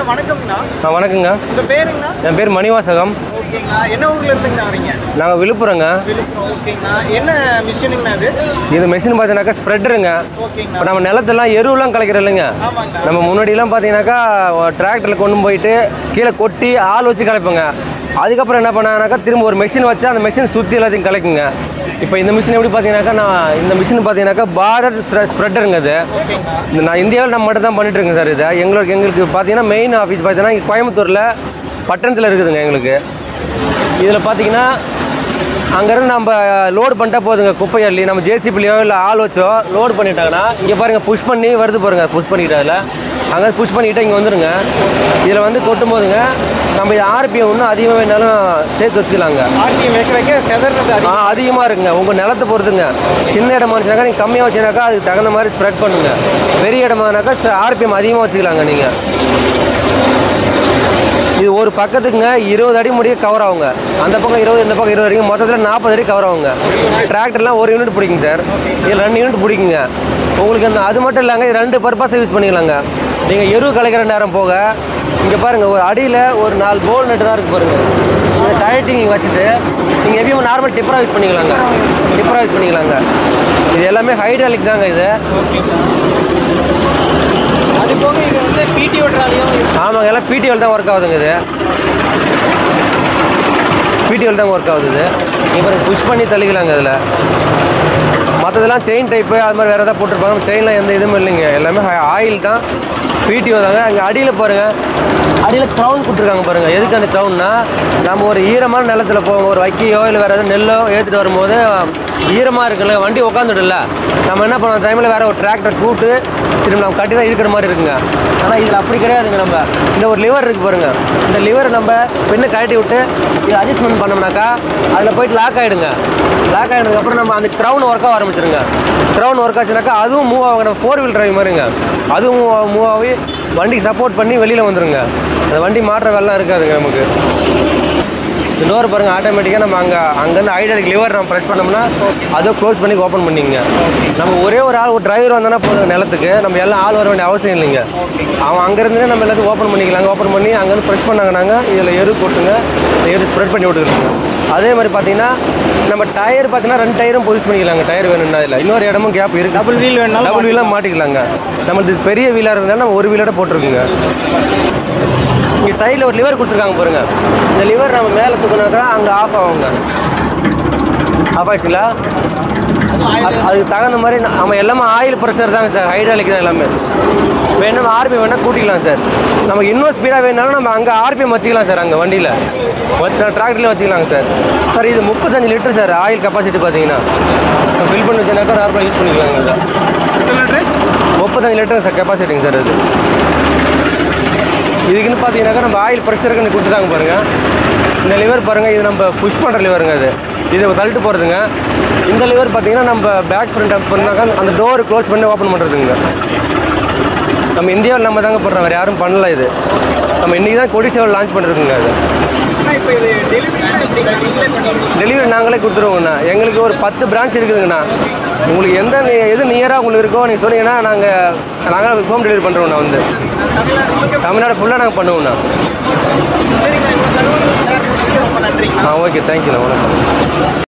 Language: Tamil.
அண்ணா வணக்கம்ண்ணா ஆ வணக்கங்க உங்கள் பேருங்கண்ணா? என் பேர் மணிவாசகம். நாங்கள் விழுப்புரங்க. விழுப்புரம் ஓகேங்கண்ணா. என்ன மிஷினுங்கண்ணா இது மிஷின் பார்த்தீங்கன்னாக்கா ஸ்ப்ரெட்டருங்க. ஓகேங்கண்ணா. இப்போ நம்ம நிலத்தெல்லாம் எருவெல்லாம் கலைக்கிறோம் இல்லைங்க. நம்ம முன்னாடிலாம் பார்த்தீங்கன்னாக்கா டிராக்டரில் கொண்டு போயிட்டு கீழே கொட்டி ஆள் வச்சு கலைப்போங்க. அதுக்கப்புறம் என்ன பண்ணாங்கனாக்கா திரும்ப ஒரு மிஷின் வச்சு அந்த மிஷின் சுற்றி எல்லாத்தையும் கலக்குங்க. இப்போ இந்த மிஷின் எப்படி பார்த்தீங்கன்னாக்கா நான் இந்த மிஷின் பார்த்தீங்கன்னாக்கா பார்டர் ஸ்ப்ரெட்டருங்க அது. நான் இந்தியாவில் நம்ம மட்டும் தான் இருக்கேன் சார் இதை. எங்களுக்கு எங்களுக்கு பார்த்தீங்கன்னா மெயின் ஆஃபீஸ் பார்த்தீங்கன்னா கோயம்புத்தூரில் பட்டணத்தில் இருக்குதுங்க எங்களுக்கு. இதில் பார்த்தீங்கன்னா அங்கேருந்து நம்ம லோடு பண்ணிட்டா போதுங்க குப்பை அள்ளி. நம்ம ஜேசிபிலையோ இல்லை ஆள் வச்சோ லோடு பண்ணிட்டாங்கன்னா இங்கே பாருங்கள் புஷ் பண்ணி வருது பாருங்கள் புஷ் பண்ணிக்கிட்டு அதில். அங்கே புஷ் பண்ணிக்கிட்டு இங்கே வந்துடுங்க இதில் வந்து கொட்டும் போதுங்க நம்ம இது ஆர்பிஎம் இன்னும் அதிகமாக வேணாலும் சேர்த்து வச்சுக்கலாங்க. ஆர்டிஎம் வைக்க வைக்க செதறது ஆ அதிகம். அதிகமாக இருக்குங்க. உங்கள் நிலத்தை பொறுத்துங்க. சின்ன இடமா இருந்துச்சுனாக்கா நீங்கள் கம்மியாக வச்சுனாக்கா அதுக்கு தகுந்த மாதிரி ஸ்ப்ரெட் பண்ணுங்க. பெரிய இடமானாக்கா ஆர்பிஎம் அதிகமாக வச்சுக்கலாங்க நீங்கள் இது ஒரு பக்கத்துக்குங்க இருபது அடி முடிய கவர் ஆகுங்க. அந்த பக்கம் இருபது இந்த பக்கம் இருபது வரைக்கும் மொத்தத்தில் நாற்பது அடி கவர் ஆகுங்க. டிராக்டர்லாம் ஒரு யூனிட் பிடிக்குங்க சார் இதில் ரெண்டு யூனிட் பிடிக்குங்க. உங்களுக்கு அந்த அது மட்டும் இல்லைங்க இது ரெண்டு பர்பஸை யூஸ் பண்ணிக்கலாங்க. நீங்கள் எருவு கலைக்கிற நேரம் போக இங்கே பாருங்கள் ஒரு அடியில் ஒரு நாலு போல் நட்டு தான் இருக்கு பாருங்கள் இந்த டயட்டிங் வச்சுட்டு நீங்கள் எப்பயும் நார்மல் டிப்பராக யூஸ் பண்ணிக்கலாங்க. டிப்பராக யூஸ் பண்ணிக்கலாங்க. இது எல்லாமே ஹைட்ராலிக் தாங்க இது அது போக இது வந்து பிடி ஓட்டுறாலையும் ஆமாங்க எல்லாம் பிடிஎல் தான் ஒர்க் ஆகுதுங்க இது. பிடிஎல் தான் ஒர்க் ஆகுது இது. இப்போ புஷ் பண்ணி தள்ளிக்கலாங்க இதில். மற்றதெல்லாம் செயின் டைப்பு அது மாதிரி வேறு எதாவது போட்டிருப்பாங்க. செயினில் எந்த இதுவும் இல்லைங்க. எல்லாமே ஆயில் தான். பிடிஓ தாங்க அங்கே அடியில் பாருங்கள் அடியில் க்ரௌன் கொடுத்துருக்காங்க பாருங்கள் எதுக்கு அந்த க்ரௌன்னா நம்ம ஒரு ஈரமான நிலத்துல போவோம். ஒரு வைக்கையோ இல்லை வேறு எதாவது நெல்லோ ஏற்றுட்டு வரும்போது ஈரமாக இருக்குல்ல வண்டி உட்காந்துடும்ல நம்ம என்ன பண்ணுவோம் டைமில் வேறு ஒரு டிராக்டர் கூட்டு திரும்ப நம்ம கட்டி தான் இருக்கிற மாதிரி இருக்குங்க. ஆனால் இதில் அப்படி கிடையாதுங்க நம்ம. இந்த ஒரு லிவர் இருக்குது பாருங்கள் இந்த லிவர் நம்ம பின்ன கழட்டி விட்டு இது அட்ஜஸ்ட்மெண்ட் பண்ணோம்னாக்கா அதில் போயிட்டு லாக் ஆகிடுங்க லாக் ஆகிடுறதுக்கப்புறம் நம்ம அந்த க்ரௌன் ஒர்க்காக ஆரம்பிச்சிருங்க. க்ரௌன் ஒர்க் ஆச்சுனாக்கா அதுவும் மூவ் ஆகுங்க நம்ம ஃபோர் வீல் டிரைவ் மாதிரிங்க. அதுவும் மூவ் ஆகும் மூவ் ஆகி வண்டிக்கு சப்போர்ட் பண்ணி வெளியில் வந்துடுங்க அந்த வண்டி மாற்ற வேலைலாம் இருக்காதுங்க நமக்கு. இந்த டோர் பாருங்கள் ஆட்டோமேட்டிக்காக நம்ம அங்கே அங்கேருந்து ஐடியாக்கு லிவர் நம்ம ப்ரெஸ் பண்ணோம்னா அதை க்ளோஸ் பண்ணி ஓப்பன் பண்ணிங்க நம்ம ஒரே ஒரு ஆள் ஒரு டிரைவர் வந்தானா போதும் நிலத்துக்கு. நம்ம எல்லாம் ஆள் வர வேண்டிய அவசியம் இல்லைங்க. அவன் அங்கேருந்தே நம்ம எல்லாத்தையும் ஓப்பன் பண்ணிக்கலாங்க. ஓப்பன் பண்ணி அங்கேருந்து ப்ரெஸ் பண்ணாங்கன்னாங்க இதில் எரு கொட்டுங்க இந்த எரு ஸ்ப்ரெட் பண்ணி விட்டுருங்க அதே மாதிரி பார்த்தீங்கன்னா நம்ம டயர் பார்த்தீங்கன்னா ரெண்டு டயரும் பொசிஷன் பண்ணிக்கலாங்க. டயர் வேணும்னா இதில். இன்னொரு இடமும் கேப் இருக்குது டபுள் வீல் வேணாலும் டபுள் வீலாக மாட்டிக்கலாங்க. நம்மளுக்கு பெரிய வீலாக இருந்தாலும் நம்ம ஒரு வீலோட போட்டிருக்குங்க. இங்கே சைடில் ஒரு லிவர் கொடுத்துருக்காங்க பாருங்க. இந்த லிவர் நம்ம மேலே தூக்கினாக்கா அங்கே ஆஃப் ஆகுங்க. ஆஃப் ஆயிடுச்சுங்களா? அது- அதுக்கு தகுந்த மாதிரி நம்ம எல்லாமே ஆயில் ப்ரெஷர் தாங்க சார் ஹைட்ராலிக் தான் எல்லாமே. வேணும் ஆர்பிஎம் வேணால் கூட்டிக்கலாம் சார். நம்ம இன்னும் ஸ்பீடாக வேணாலும் நம்ம அங்கே ஆர்பிஎம் வச்சுக்கலாம் சார் அங்கே வண்டியில். டிராக்டரில் வச்சுக்கலாங்க சார். சார் இது முப்பத்தஞ்சு லிட்டர் சார் ஆயில் கெப்பாசிட்டி பார்த்தீங்கன்னா. ஃபில் பண்ணி வச்சுனாக்கா நார்மலாக யூஸ் பண்ணிக்கலாங்க சார். முப்பத்தஞ்சு லிட்டர் சார் கெப்பாசிட்டிங்க சார் அது. இதுக்குன்னு பார்த்தீங்கன்னாக்கா நம்ம ஆயில் ப்ரெஷருக்கு கொடுத்துட்டாங்க பாருங்க. இந்த லிவர் பாருங்க இது நம்ம புஷ் பண்ணுற லிவருங்க அது. இது தள்ளிட்டு போகிறதுங்க இந்த லிவர் பார்த்தீங்கன்னா நம்ம பேக் ஃப்ரண்ட் அப் பண்ணாக்கா அந்த டோர் க்ளோஸ் பண்ணி ஓப்பன் பண்ணுறதுங்க நம்ம இந்தியாவில் நம்ம தாங்க பண்ணுறோம் வேறு யாரும் பண்ணல இது. நம்ம இன்றைக்கி தான் கொடி சேவல் லான்ச் பண்ணிருக்குங்க அது டெலிவரி நீங்களே கொடுத்துருவோங்கண்ணா. எங்களுக்கு ஒரு பத்து பிரான்ச் இருக்குதுங்கண்ணா. உங்களுக்கு எந்த எது நியராக உங்களுக்கு இருக்கோ நீங்கள் சொன்னீங்கன்னா நாங்கள் நாங்கள் ஹோம் டெலிவரி பண்ணுறோங்கண்ணா வந்து. தமிழ்நாடு ஃபுல்லாக நாங்கள் பண்ணுவோங்கண்ணா சரிங்கண்ணா இவ்வளோ தகவல் ஷேர் பண்ணி ரொம்ப நன்றிங்க ஆ ஓகே தேங்க்யூண்ணா வணக்கம்.